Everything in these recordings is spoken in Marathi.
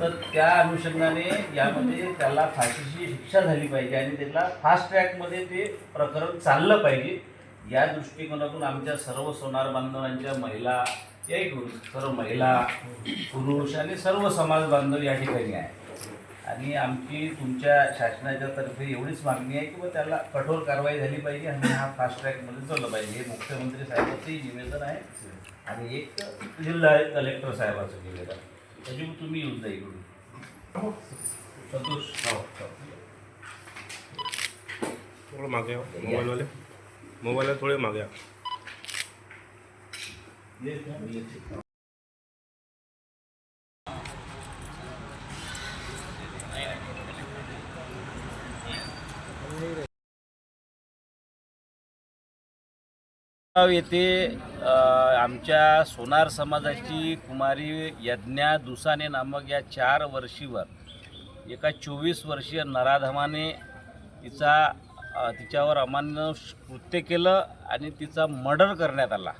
तर त्या अनुषंगाने यामध्ये त्याला फाशीची शिक्षा झाली पाहिजे आणि त्याला फास्ट ट्रॅकमध्ये ते प्रकरण चाललं पाहिजे. या दृष्टिकोनातून आमच्या सर्व सोनार बांधवांच्या महिला या सर्व महिला पुरुष आणि सर्व समाज बांधव या ठिकाणी आहे आणि आमची तुमच्या शासनाच्या तर्फे एवढीच मागणी आहे की मग त्याला कठोर कारवाई झाली पाहिजे आणि हा फास्ट ट्रॅकमध्ये चाललं पाहिजे. हे मुख्यमंत्री साहेबाचंही निवेदन आहे. आणि एक जिल्हा कलेक्टर साहेबाचं निवेदन आहे. त्याच्यामुळे तुम्ही येऊन जा इकडून. संतोष थोडं मागे मोबाईलवाले? मोबाईलला थोडे मागे येथे अ, आमच्या सोनार समाजाची कुमारी यज्ञा दुसाने नामक या चार वर्षीवर एका चोवीस वर्षीय नराधमाने तिचा तिच्यावर अमान्य कृत्य केलं आणि तिचा मर्डर करण्यात आला.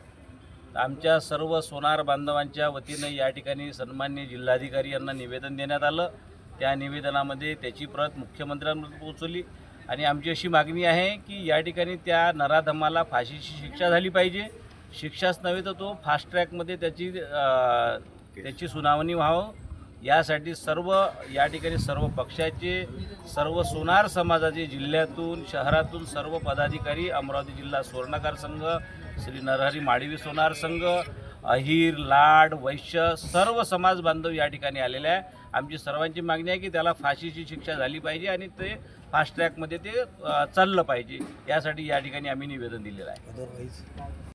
आमच्या सर्व सोनार बांधवांच्या वतीनं या ठिकाणी सन्मान्य जिल्हाधिकारी यांना निवेदन देण्यात आलं. त्या निवेदनामध्ये त्याची प्रत मुख्यमंत्र्यांपर्यंत पोहोचवली आणि आमची अशी मागणी आहे की या ठिकाणी त्या नराधमाला फाशीची शिक्षा झाली पाहिजे. शिक्षाच नव्हे तर तो फास्ट ट्रॅकमध्ये त्याची त्याची सुनावणी व्हावं. यासाठी सर्व या ठिकाणी सर्व पक्षाचे सर्व सोनार समाजाचे जिल्ह्यातून शहरातून सर्व पदाधिकारी अमरावती जिल्हा सुवर्णकार संघ श्री नरहरी माडवी सोनार संघ अहिर लाड वैश्य सर्व समाज बांधव या ठिकाणी आलेले आहे. आमची सर्वांची मागणी आहे की त्याला फाशीची शिक्षा झाली पाहिजे आणि ते फास्ट ट्रॅकमध्ये ते चाललं पाहिजे. यासाठी या ठिकाणी आम्ही निवेदन दिलेलं आहे.